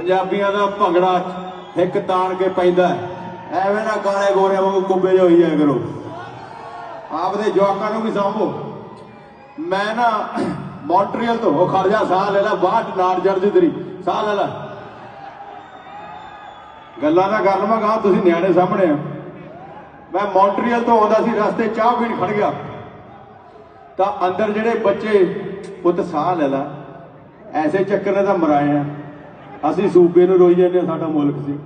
ਪੰਜਾਬੀਆਂ ਦਾ ਭੰਗੜਾ ਹਿੱਕ ਤਾਣ ਕੇ ਪੈਂਦਾ ਐਵੇਂ ਨਾ ਕਾਲੇ ਗੋਰਿਆਂ ਵਾਂਗੂ ਕੁੱਬੇ ਜਿਹੇ ਹੋਈ ਜਾਇਆ ਕਰੋ। ਆਪਦੇ ਜਵਾਕਾਂ ਨੂੰ ਵੀ ਸਾਂਭੋ ਮੈਂ ਨਾ ਮੌਂਟਰੀਅਲ ਤੋਂ ਉਹ ਖਰਜਾ ਸਾਹ ਲੈ ਲੈ, ਬਾਹਰ ਨਾੜ ਜੜ ਜੀ ਤੇਰੀ, ਸਾਹ ਲੈ ਲੈ। ਗੱਲਾਂ ਦਾ ਕਰ ਲਵਾਂ ਗਾ ਤੁਸੀਂ ਨਿਆਣੇ ਸਾਹਮਣੇ ਆ। ਮੈਂ ਮੌਂਟਰੀਅਲ ਤੋਂ ਆਉਂਦਾ ਸੀ, ਰਸਤੇ ਚਾਹ ਪੀਣ ਖੜ ਗਿਆ। ਤਾਂ ਅੰਦਰ ਜਿਹੜੇ ਬੱਚੇ, ਪੁੱਤ ਸਾਹ ਲੈ ਲੈ। ਐਸੇ ਚੱਕਰ ਨੇ ਤਾਂ ਮਰਾਏ ਆ। ਅਸੀਂ ਸੂਬੇ ਨੂੰ ਰੋਈ ਜਾਂਦੇ ਹਾਂ, ਸਾਡਾ ਮੁਲਕ ਸੀ।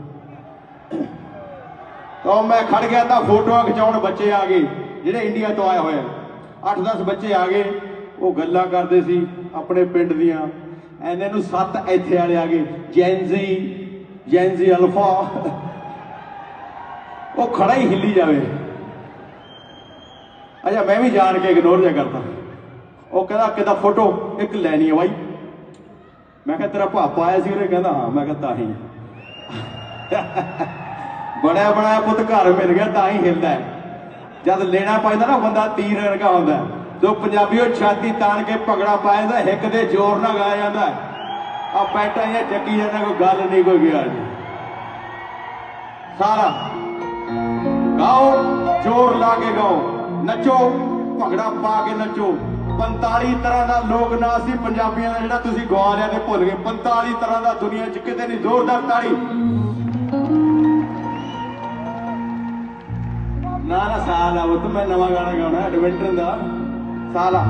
ਤਾਂ ਮੈਂ ਖੜ ਗਿਆ ਤਾਂ ਫੋਟੋਆਂ ਖਿਚਾਉਣ ਬੱਚੇ ਆ ਗਏ ਜਿਹੜੇ ਇੰਡੀਆ ਤੋਂ ਆਏ ਹੋਏ ਆ। 8-10 ਬੱਚੇ ਆ ਗਏ ਉਹ ਗੱਲਾਂ ਕਰਦੇ ਸੀ ਆਪਣੇ ਪਿੰਡ ਦੀਆਂ। ਐਨੇ ਨੂੰ ਸੱਤ ਇੱਥੇ ਵਾਲੇ ਆ ਗਏ ਜੈਨਜ਼ੀ ਜੈਨਜ਼ੀ ਅਲਫਾ ਉਹ ਖੜਾ ਹੀ ਹਿੱਲੀ ਜਾਵੇ। ਅੱਛਾ ਮੈਂ ਵੀ ਜਾਣ ਕੇ ਇਗਨੋਰ ਜਿਹਾ ਕਰਦਾ ਉਹ ਕਹਿੰਦਾ ਕਿਦਾ ਫੋਟੋ? ਇੱਕ ਲੈਣੀ ਹੈ ਬਾਈ। ਮੈਂ ਕਿਹਾ, ਤੇਰਾ ਪਾਪਾ ਆਇਆ ਸੀ ਉਹਨੇ ਕਹਿੰਦਾ, ਹਾਂ। ਮੈਂ ਕਿਹਾ, ਤਾਂ ਹੀ। ਬਣਿਆ, ਬਣਾਇਆ ਪੁੱਤ, ਘਰ ਮਿਲ ਗਿਆ, ਤਾਂ ਹੀ ਹਿਲਦਾ ਜਦ ਲੈਣਾ ਪੈਂਦਾ ਨਾ, ਬੰਦਾ ਤੀਰ ਵਰਗਾ ਹੁੰਦਾ ਜੋ ਪੰਜਾਬੀਓ ਛਾਤੀ ਤਾਣ ਕੇ ਭੰਗੜਾ ਪਾਇਦਾ ਹਿੱਕ ਦੇ ਜ਼ੋਰ ਨਾਲ ਗਾਇਆ ਜਾਂਦਾ ਆ ਪੈਂਟਾਂ ਜਾਂ ਚੱਕੀ ਜਾਂਦਾ, ਕੋਈ ਗੱਲ ਨਹੀਂ, ਕੋਈ ਗਿਆ ਜੀ ਸਾਰਾ। ਗਾਓ, ਜ਼ੋਰ ਲਾ ਕੇ ਗਾਓ। ਨੱਚੋ। ਭੰਗੜਾ ਪਾ ਕੇ ਨੱਚੋ। 45 ਤਰ੍ਹਾਂ ਦਾ ਲੋਕ ਨਾਚ ਸੀ ਪੰਜਾਬੀਆਂ ਦਾ ਜਿਹੜਾ ਤੁਸੀਂ ਗਵਾ ਲਿਆ ਤੇ ਭੁੱਲ ਗਏ। 45 ਤਰ੍ਹਾਂ ਦਾ ਦੁਨੀਆ 'ਚ ਕਿਤੇ ਨਹੀਂ ਜ਼ੋਰਦਾਰ ਤਾੜੀ। ਨਾ ਨਾ, ਸਾਲ ਆ, ਉਹ ਤਾਂ ਮੈਂ ਨਵਾਂ ਗਾਣਾ ਗਾਉਣਾ, ਐਡਵੈਂਚਰ ਦਾ। ਸਾਲ ਆ।